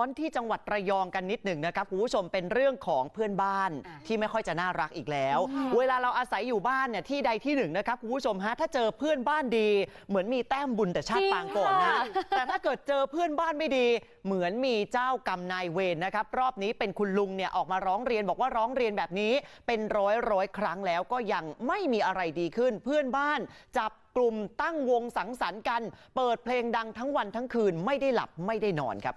ร้อนที่จังหวัดระยองกันนิดหนึ่งนะครับคุณผู้ชมเป็นเรื่องของเพื่อนบ้านอะที่ไม่ค่อยจะน่ารักอีกแล้วค่ะเวลาเราอาศัยอยู่บ้านเนี่ยที่ใดที่หนึ่งนะครับคุณผู้ชมฮะถ้าเจอเพื่อนบ้านดี เหมือนมีแต้มบุญแต่ชาติปางก่อนนะแต่ถ้าเกิดเจอเพื่อนบ้านไม่ดี เหมือนมีเจ้ากรรมนายเวรนะครับรอบนี้เป็นคุณลุงเนี่ยออกมาร้องเรียนบอกว่าร้องเรียนแบบนี้ เป็นร้อยร้อยครั้งแล้วก็ยังไม่มีอะไรดีขึ้น เพื่อนบ้านจับกลุ่มตั้งวงสังสรรค์กัน เปิดเพลงดังทั้งวันทั้งคืนไม่ได้หลับไม่ได้นอนครับ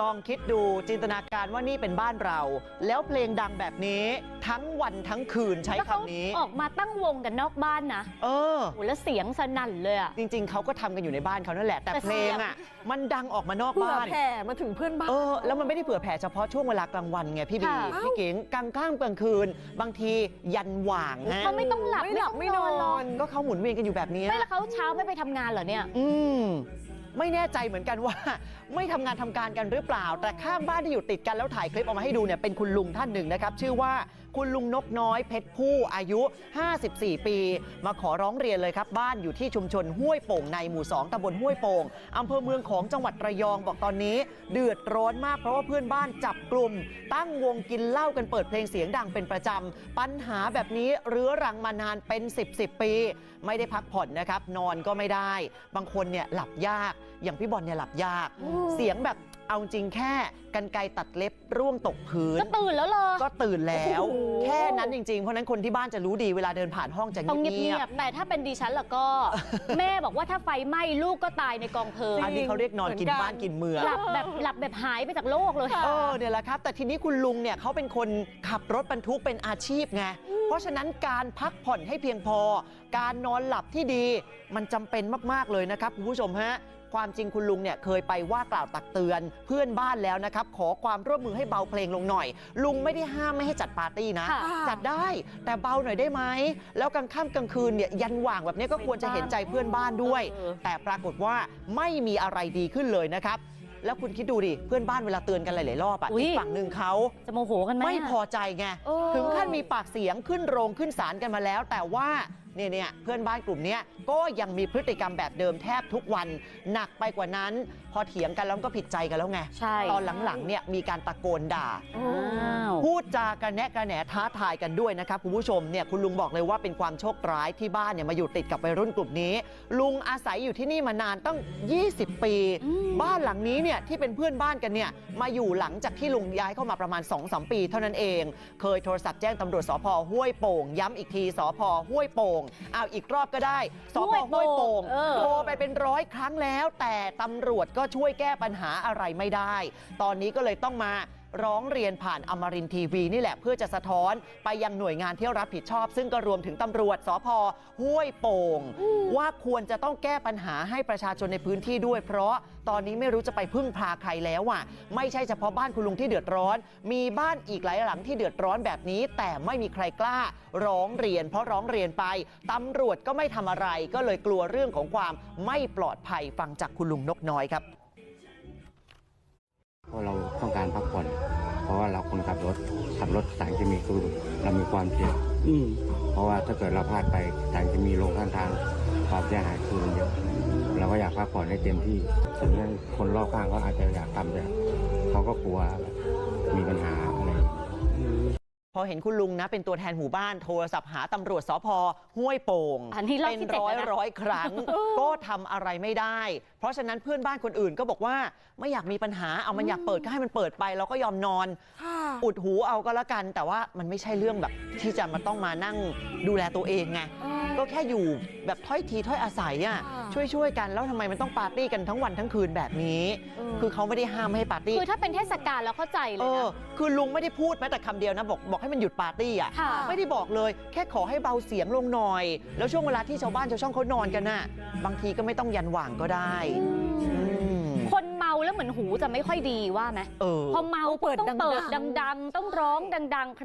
ลองคิดดูจินตนาการว่านี่เป็นบ้านเรา แล้วเพลงดังแบบนี้ทั้งวันทั้งคืนใช้แล้วเขาคำนี้ ออกมาตั้งวงกันนอกบ้านนะเออโหแล้วเสียงสนั่นเลยอะจริง ๆเขาก็ทำกันอยู่ในบ้านเขานั่นแหละ แต่แต่เพลงอะมันดังออกมานอกเผื่อบ้าน แผ่มาถึงเพื่อนบ้าน เออแล้วมันไม่ได้เผื่อแผ่เฉพาะช่วงเวลากลางวันไงพี่บี ค่ะ พี่เก๋งกลางค่ำกลางคืน บางทียันหว่างฮะเขาไม่ต้องหลับไม่หลับไม่นอนหรอกก็เขาหมุนเวียนกันอยู่แบบนี้ไม่แล้วเขาเช้าไม่ไปทำงานเหรอเนี่ย อืม ไม่แน่ใจเหมือนกันว่า ไม่ทำงานทำการกันหรือเปล่า แต่ข้างบ้านที่อยู่ติดกันแล้วถ่ายคลิปออกมาให้ดูเนี่ยเป็นคุณลุงท่านหนึ่งนะครับ ชื่อว่า คุณลุงนกน้อยเพชรผู้อายุ 54 ปี มาขอร้องเรียนเลยครับ บ้านอยู่ที่ชุมชนห้วยโป่งในหมู่ 2ตำบลห้วยโป่งอำเภอเมืองของจังหวัดระยองบอกตอนนี้ เดือดร้อนมากเพราะว่าเพื่อนบ้านจับกลุ่ม ตั้งวงกินเหล้ากันเปิดเพลงเสียงดังเป็นประจำปัญหาแบบนี้เรื้อรังมานานเป็น 10 10 ปี ไม่ได้พักผ่อนนะครับ นอนก็ไม่ได้ บางคนเนี่ยหลับยาก อย่างพี่บอลเนี่ยหลับยากอืมเสียงแบบ เอาจริงแค่กันไกรตัดเล็บร่วงตกพื้น ก็ตื่นแล้วเหรอ ก็ตื่นแล้ว โอ้โห แค่นั้นจริงๆ เพราะฉะนั้นคนที่บ้านจะรู้ดีเวลาเดินผ่านห้องจะต้องเงีเงียยบบๆแต่ถ้าเป็นดิฉันล่ะก็ แม่บอกว่าถ้าไฟไหม้ลูกก็ตายในกองเพลิงๆอันนี้เขาเรียกนอนกินเหมือนกันบ้านกินเมือง หลับแบบหลับแบบหายไปจากโลกเลย เออเนี่ยแหละครับ แต่ทีนี้คุณลุงเนี่ยเขาเป็นคนขับรถบรรทุกเป็นอาชีพไง เพราะฉะนั้นการพักผ่อนให้เพียงพอ การนอนหลับที่ดีมันจำเป็นมาก ๆ เลยนะครับ คุณผู้ชมฮะ ความจริงคุณลุงเนี่ยเคยไปว่ากล่าวตักเตือนเพื่อนบ้านแล้วนะครับ ขอความร่วมมือให้เบาเพลงลงหน่อย ลุงไม่ได้ห้ามไม่ให้จัดปาร์ตี้นะค่ะจัดได้แต่เบาหน่อยได้ไหม แล้วกลางค่ำกลางคืนเนี่ยยันหว่างแบบนี้ก็ควรจะเห็นใจเพื่อนบ้านด้วยเออแต่ปรากฏว่าไม่มีอะไรดีขึ้นเลยนะครับแล้วคุณคิดดูดิ เพื่อนบ้านเวลาเตือนกันหลาย ๆ รอบอะอุ๊ยอีกฝั่งหนึ่งเขาจะโมโหกันไหมไม่อะพอใจไงเออถึงขั้นมีปากเสียงขึ้นโรงขึ้นศาลกันมาแล้ว แต่ว่า เนี่ยเนี่ยเพื่อนบ้านกลุ่มเนี้ยก็ยังมีพฤติกรรมแบบเดิมแทบทุกวัน หนักไปกว่านั้น พอเถียงกันแล้วก็ผิดใจกันแล้วไงใช่ตอนหลังๆเนี่ยมีการตะโกนด่าอ้าวพูดจากันแนะกันแหนท้าทายกันด้วยนะครับคุณผู้ชมเนี่ยคุณลุงบอกเลยว่าเป็นความโชคร้ายที่บ้านเนี่ยมาอยู่ติดกับวัยรุ่นกลุ่มนี้ ลุงอาศัยอยู่ที่นี่มานานตั้ง 20 ปีอืมบ้านหลังนี้เนี่ยที่เป็นเพื่อนบ้านกันเนี่ยมาอยู่หลังจากที่ลุงย้ายเข้ามาประมาณ 2-3 ปี เท่านั้นเอง เคยโทรศัพท์แจ้งตำรวจสพห้วยโป่ง ย้ำอีกทีสพห้วยโป่งเอาอีกรอบก็ได้สพห้วยโป่งเออ โทรไปเป็นร้อยครั้งแล้ว แต่ตำรวจก็ช่วยแก้ปัญหาอะไรไม่ได้ ตอนนี้ก็เลยต้องมา ร้องเรียนผ่านอมรินทร์ทีวีนี่แหละเพื่อจะสะท้อนไปยังหน่วยงานที่รับผิดชอบ ซึ่งก็รวมถึงตำรวจสพห้วยโป่ง ว่าควรจะต้องแก้ปัญหาให้ประชาชนในพื้นที่ด้วย เพราะตอนนี้ไม่รู้จะไปพึ่งพาใครแล้วอะไม่ใช่เฉพาะบ้านคุณลุงที่เดือดร้อน มีบ้านอีกหลายหลังที่เดือดร้อนแบบนี้ แต่ไม่มีใครกล้า ร้องเรียน เพราะร้องเรียนไปตำรวจก็ไม่ทำอะไร ก็เลยกลัวเรื่องของความไม่ปลอดภัยฟังจากคุณลุงนกน้อยครับ เพราะเราต้องการพักผ่อน เพราะว่าเราคนขับรถขับรถสารเคมีคือเรามีความเสี่ยงเพราะว่าถ้าเกิดเราพลาดไปสารเคมีลงข้างทางความเสียหายคือมันเยอะเราก็อยากพักผ่อนให้เต็มที่ส่วนเรื่องคนรอบข้างก็อาจจะอยากทำแต่เขาก็กลัวมีปัญหา อะไรพอเห็นคุณลุงนะ เป็นตัวแทนหมู่บ้านโทรศัพท์หาตำรวจสพห้วยโป่งอันนี้รอบเป็นที่เจ็ดร้อยแล้วนะ ร้อยครั้ง ก็ทำอะไรไม่ได้ เพราะฉะนั้นเพื่อนบ้านคนอื่นก็บอกว่าไม่อยากมีปัญหาเอามันอยากเปิดก็ให้มันเปิดไปเราก็ยอมนอน ค่ะ อุดหูเอาก็แล้วกัน แต่ว่ามันไม่ใช่เรื่องแบบที่จะมาต้องมานั่งดูแลตัวเองไง ก็แค่อยู่แบบถ้อยทีถ้อยอาศัยอะค่ะ ช่วยช่วยๆกันแล้วทำไมมันต้องปาร์ตี้กันทั้งวันทั้งคืนแบบนี้ คือเขาไม่ได้ห้ามไม่ให้ปาร์ตี้ คือถ้าเป็นเทศกาลแล้วเข้าใจเลเอยอ นะ คือลุงไม่ได้พูดแม้แต่คำเดียวนะ บอกบอกให้มันหยุดปาร์ตี้อะค่ะ ไม่ได้บอกเลย แค่ขอให้เบาเสียงลงหน่อย แล้วช่วงเวลาที่ชาวบ้านชาวช่องเขานอนกันน่ะบางทีก็ไม่ต้องยันหว่างก็ได้อืมคนเมาแล้วเหมือนหูจะไม่ค่อยดีว่าไหมเออ พอเมาเปิดต้องเปิดดังๆดัง ๆ ต้องร้องดัง ๆ